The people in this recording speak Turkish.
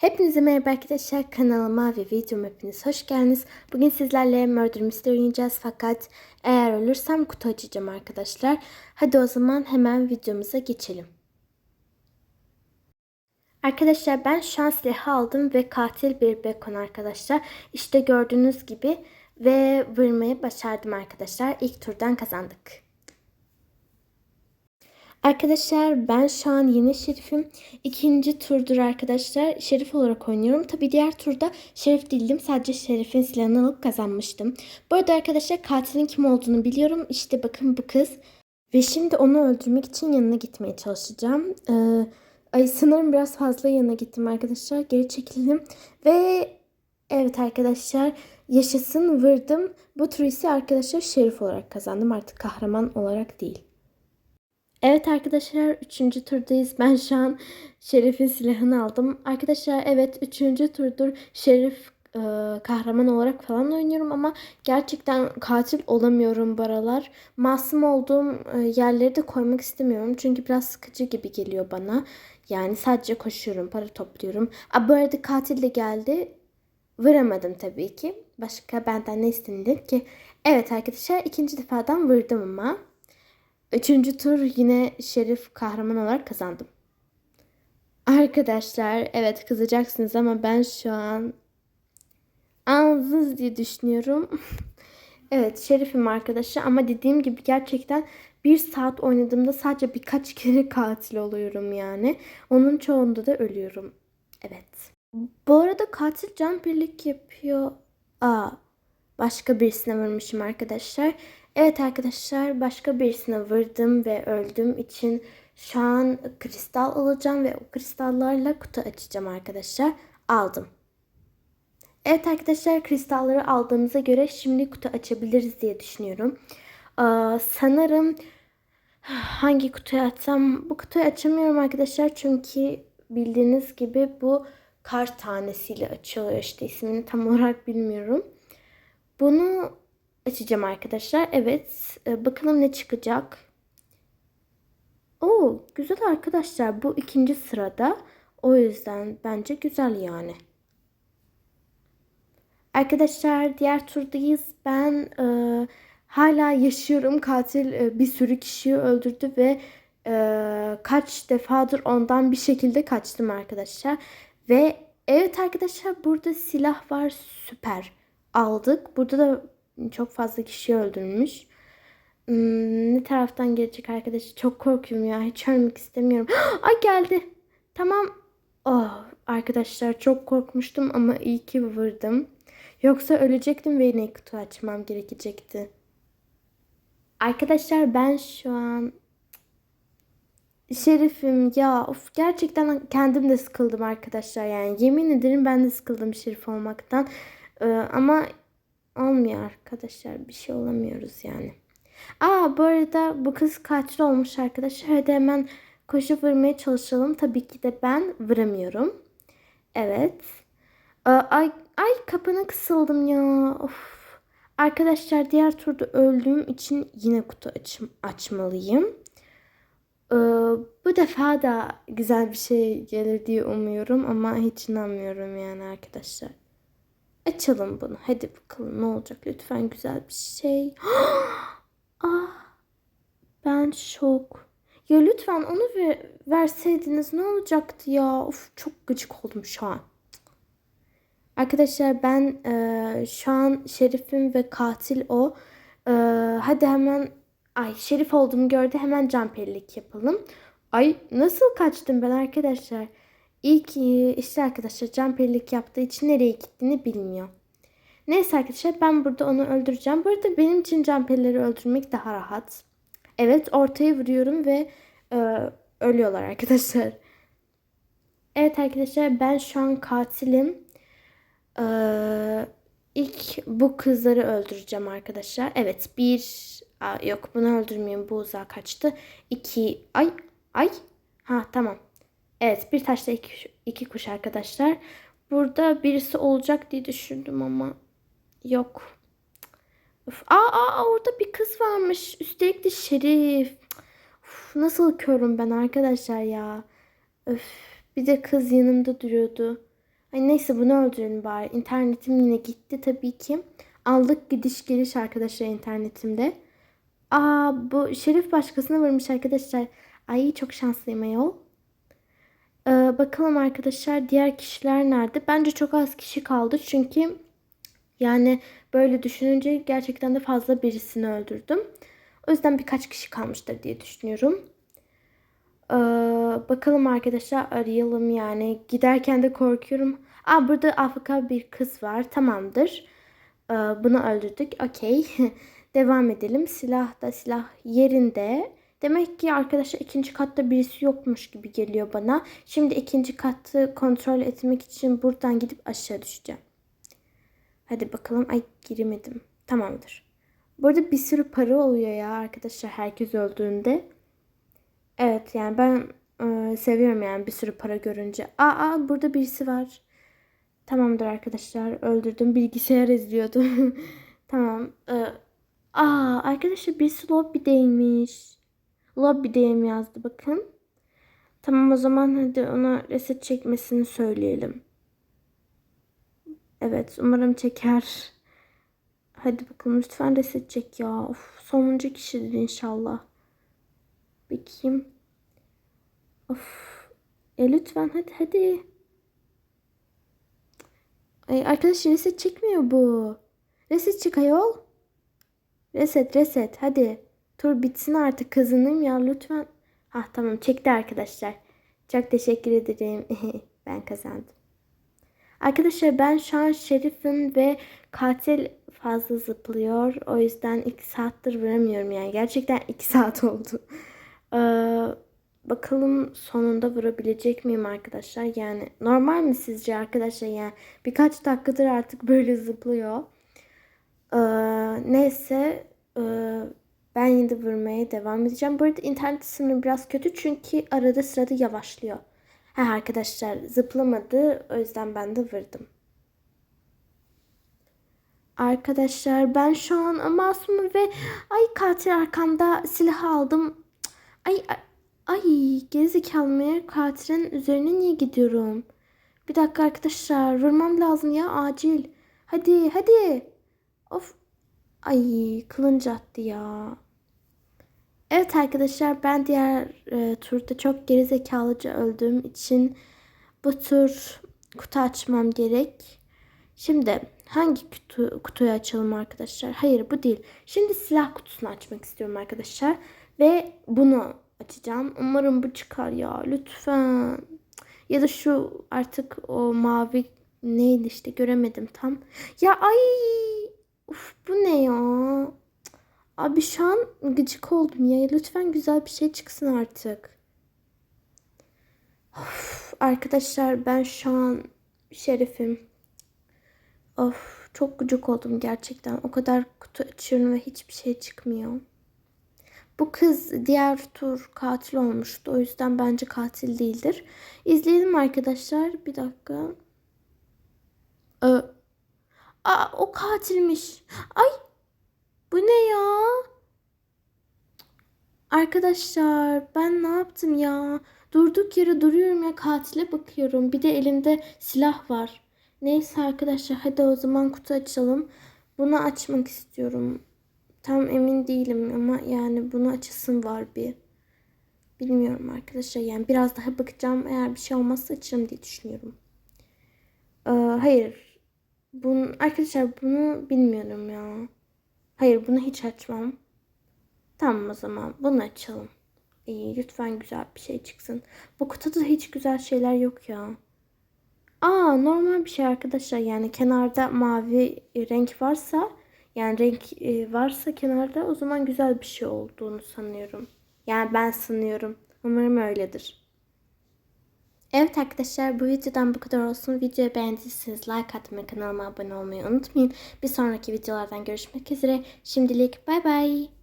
Hepinize merhaba arkadaşlar kanalıma ve videoma hepiniz hoş geldiniz. Bugün sizlerle Murder Mystery oynayacağız fakat eğer ölürsem kutu açacağım arkadaşlar. Hadi o zaman hemen videomuza geçelim. Arkadaşlar ben şu an silahı aldım ve katil bir bekon arkadaşlar. İşte gördüğünüz gibi ve vurmayı başardım arkadaşlar. İlk turdan kazandık. Arkadaşlar ben şu an yeni şerifim. İkinci turdur arkadaşlar. Şerif olarak oynuyorum. Tabi diğer turda şerif değildim. Sadece şerifin silahını alıp kazanmıştım. Bu arada arkadaşlar katilin kim olduğunu biliyorum. İşte bakın bu kız. Ve şimdi onu öldürmek için yanına gitmeye çalışacağım. Ee, ay sanırım biraz fazla yanına gittim arkadaşlar. Geri çekildim. Ve evet arkadaşlar yaşasın vırdım. Bu tur ise arkadaşlar şerif olarak kazandım. Artık kahraman olarak değil. Evet arkadaşlar 3. turdayız. Ben şu an Şerif'in silahını aldım. Arkadaşlar evet 3. turdur Şerif e, kahraman olarak falan oynuyorum ama gerçekten katil olamıyorum bu aralar. Masum olduğum e, yerleri de koymak istemiyorum. Çünkü biraz sıkıcı gibi geliyor bana. Yani sadece koşuyorum, para topluyorum. Aa, bu arada katil de geldi. Vıramadım tabii ki. Başka benden ne istenilir ki? Evet arkadaşlar ikinci defadan vırdım ama. Üçüncü tur yine Şerif kahraman olarak kazandım. Arkadaşlar evet kızacaksınız ama ben şu an ağzınız diye düşünüyorum. evet Şerif'im arkadaşlar ama dediğim gibi gerçekten bir saat oynadığımda sadece birkaç kere katil oluyorum yani. Onun çoğunda da ölüyorum. Evet. Bu arada katil can birlik yapıyor. Aa, başka birisine vurmuşum arkadaşlar. Evet arkadaşlar başka birisine vurdım ve öldüm için şu an kristal alacağım ve o kristallarla kutu açacağım arkadaşlar. Aldım. Evet arkadaşlar kristalları aldığımıza göre şimdi kutu açabiliriz diye düşünüyorum. Ee, sanırım hangi kutuyu açsam bu kutuyu açamıyorum arkadaşlar çünkü bildiğiniz gibi bu kar tanesiyle açılıyor işte ismini tam olarak bilmiyorum. Bunu açacağım arkadaşlar. Evet. E, bakalım ne çıkacak. Oo, güzel arkadaşlar. Bu ikinci sırada. O yüzden bence güzel yani. Arkadaşlar diğer turdayız. Ben e, hala yaşıyorum. Katil e, bir sürü kişiyi öldürdü ve e, kaç defadır ondan bir şekilde kaçtım arkadaşlar. Ve evet arkadaşlar burada silah var. Süper. Aldık. Burada da çok fazla kişi öldürmüş. Hmm, ne taraftan gelecek arkadaşı? Çok korkuyorum ya. Hiç ölmek istemiyorum. Ay geldi. Tamam. Oh, arkadaşlar çok korkmuştum ama iyi ki vurdum. Yoksa ölecektim ve yine kutu açmam gerekecekti. Arkadaşlar ben şu an Şerifim ya of gerçekten kendim de sıkıldım arkadaşlar yani yemin ederim ben de sıkıldım şerif olmaktan ee, ama olmuyor arkadaşlar. Bir şey olamıyoruz yani. Aa bu arada bu kız katil olmuş arkadaşlar. Hadi hemen koşup vurmaya çalışalım. Tabii ki de ben vuramıyorum. Evet. Ay, ay kapına kısıldım ya. Of. Arkadaşlar diğer turda öldüğüm için yine kutu açım, açmalıyım. Ee, bu defa da güzel bir şey gelir diye umuyorum ama hiç inanmıyorum yani arkadaşlar. Açalım bunu. Hadi bakalım ne olacak. Lütfen güzel bir şey. ah, ben şok. Ya lütfen onu ver, verseydiniz ne olacaktı ya? Of çok gıcık oldum şu an. Arkadaşlar ben e, şu an şerifim ve katil o. E, hadi hemen ay şerif olduğumu gördü hemen camperlik yapalım. Ay nasıl kaçtım ben arkadaşlar? İlk işte arkadaşlar camperlik yaptığı için nereye gittiğini bilmiyor. Neyse arkadaşlar ben burada onu öldüreceğim. Bu arada benim için camperleri öldürmek daha rahat. Evet ortaya vuruyorum ve e, ölüyorlar arkadaşlar. Evet arkadaşlar ben şu an katilim. Ee, ilk bu kızları öldüreceğim arkadaşlar. Evet bir Aa, yok bunu öldürmeyeyim bu uzağa kaçtı. İki ay ay ha tamam. Evet bir taşla iki, iki kuş arkadaşlar. Burada birisi olacak diye düşündüm ama yok. Of. Aa, aa orada bir kız varmış. Üstelik de şerif. Of, nasıl körüm ben arkadaşlar ya. Öf. Bir de kız yanımda duruyordu. Ay neyse bunu öldürelim bari. İnternetim yine gitti tabii ki. Aldık gidiş geliş arkadaşlar internetimde. Aa bu Şerif başkasına vurmuş arkadaşlar. Ay çok şanslıyım ayol. Ee, bakalım arkadaşlar diğer kişiler nerede? Bence çok az kişi kaldı çünkü yani böyle düşününce gerçekten de fazla birisini öldürdüm. O yüzden birkaç kişi kalmıştır diye düşünüyorum. Ee, bakalım arkadaşlar arayalım yani. Giderken de korkuyorum. Aa burada Afrika bir kız var. Tamamdır. Ee, bunu öldürdük. Okey. Devam edelim. Silah da silah yerinde. Demek ki arkadaşlar ikinci katta birisi yokmuş gibi geliyor bana. Şimdi ikinci katı kontrol etmek için buradan gidip aşağı düşeceğim. Hadi bakalım. Ay giremedim. Tamamdır. Burada bir sürü para oluyor ya arkadaşlar herkes öldüğünde. Evet yani ben e, seviyorum yani bir sürü para görünce. Aa, burada birisi var. Tamamdır arkadaşlar öldürdüm. Bilgisayar izliyordu. tamam. Ee, aa arkadaşlar birisi lobbydeymiş. Lobbydeyim yazdı bakın. Tamam o zaman hadi ona reset çekmesini söyleyelim. Evet umarım çeker. Hadi bakalım lütfen reset çek ya. Of, sonuncu kişidir inşallah. Bakayım. Of. E lütfen hadi hadi. Ay arkadaşlar reset çekmiyor bu. Reset çık ayol. Reset reset hadi. Tur bitsin artık kazanayım ya lütfen. Ha tamam çekti arkadaşlar. Çok teşekkür ederim. ben kazandım. Arkadaşlar ben şu an şerifim ve katil fazla zıplıyor. O yüzden 2 saattir vuramıyorum yani. Gerçekten 2 saat oldu. Ee, bakalım sonunda vurabilecek miyim arkadaşlar? Yani normal mi sizce arkadaşlar? Yani birkaç dakikadır artık böyle zıplıyor. Ee, neyse e, ben yine de vurmaya devam edeceğim. Bu arada internet sınırı biraz kötü çünkü arada sırada yavaşlıyor. Ha arkadaşlar zıplamadı o yüzden ben de vurdum. Arkadaşlar ben şu an masumum ve ay katil arkamda silah aldım. Ay ay, gerizekalı mı? Katilin üzerine niye gidiyorum? Bir dakika arkadaşlar vurmam lazım ya acil. Hadi hadi. Of. Ay kılınç attı ya. Evet arkadaşlar ben diğer e, turda çok gerizekalıca öldüğüm için bu tur kutu açmam gerek. Şimdi hangi kutu, kutuyu açalım arkadaşlar? Hayır bu değil. Şimdi silah kutusunu açmak istiyorum arkadaşlar. Ve bunu açacağım. Umarım bu çıkar ya lütfen. Ya da şu artık o mavi neydi işte göremedim tam. Ya ay uf bu ne ya? Abi şu an gıcık oldum ya. Lütfen güzel bir şey çıksın artık. Of, arkadaşlar ben şu an şerifim. Of çok gıcık oldum gerçekten. O kadar kutu açıyorum ve hiçbir şey çıkmıyor. Bu kız diğer tur katil olmuştu. O yüzden bence katil değildir. İzleyelim arkadaşlar. Bir dakika. Aa, o katilmiş. Ay bu ne ya? Arkadaşlar ben ne yaptım ya? Durduk yere duruyorum ya katile bakıyorum. Bir de elimde silah var. Neyse arkadaşlar hadi o zaman kutu açalım. Bunu açmak istiyorum. Tam emin değilim ama yani bunu açasım var bir. Bilmiyorum arkadaşlar yani biraz daha bakacağım. Eğer bir şey olmazsa açarım diye düşünüyorum. Ee, hayır. Bunu, arkadaşlar bunu bilmiyorum ya. Hayır bunu hiç açmam. Tamam o zaman bunu açalım. İyi lütfen güzel bir şey çıksın. Bu kutuda hiç güzel şeyler yok ya. Aa normal bir şey arkadaşlar yani kenarda mavi renk varsa yani renk e, varsa kenarda o zaman güzel bir şey olduğunu sanıyorum. Yani ben sanıyorum. Umarım öyledir. Evet arkadaşlar bu videodan bu kadar olsun. Videoyu beğendiyseniz like atmayı, kanalıma abone olmayı unutmayın. Bir sonraki videolardan görüşmek üzere. Şimdilik bay bay.